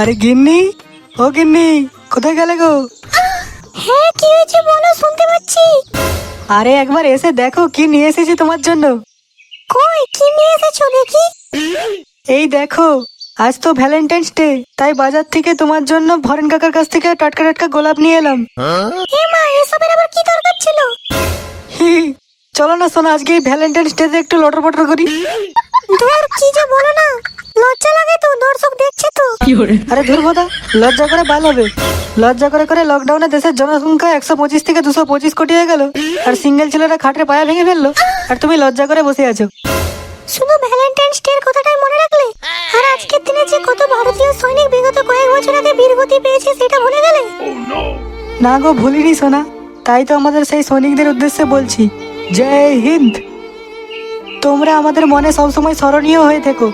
আরে গিন্নি ও গিন্নি কোথায় গেলে গো? হ্যাঁ কি হয়েছে বলো শুনতে পাচ্ছি। আরে একবার এসে দেখো কি নিয়ে এসেছি তোমার জন্য। কই কি নিয়ে এসেছ দেখি? এই দেখো আজ তো ভ্যালেন্টাইন্স ডে তাই বাজার থেকে তোমার জন্য ভরেন কাকার কাছ থেকে টাটকা টাটকা গোলাপ নিয়ে এলাম। এ মা এসবের আবার কি দরকার ছিল? হি, চলো না শোনো আজকে এই ভ্যালেন্টাইন্স ডে একটু লটর পটর করি। ধর কি যে বলো না। আরে ধুর কথা লজ্জা করে ভালো হবে। লজ্জা করে করে লকডাউনে দেশের জনসংখ্যা একশো পঁচিশ থেকে দুশো পঁচিশ কোটি হয়ে গেল আর সিঙ্গেল ছেলেরা খাটের পায়া ভেঙে ফেলল আর তুমি লজ্জা করে বসে আছো। শুধু ভ্যালেন্টাইন্স ডে এর কথাটাই মনে রাখলে? আর আজকের দিনে যে কত ভারতীয় সৈনিক বিগত কয়েক বছর আগে বীরগতি পেয়েছে সেটা ভুলে গেলে? না গো ভুলিনি সোনা। তাই তো আমাদের সেই সৈনিকদের উদ্দেশ্যে বলছি জয় হিন্দ। তোমরা আমাদের মনে সবসময় স্মরণীয় হয়ে থেকো।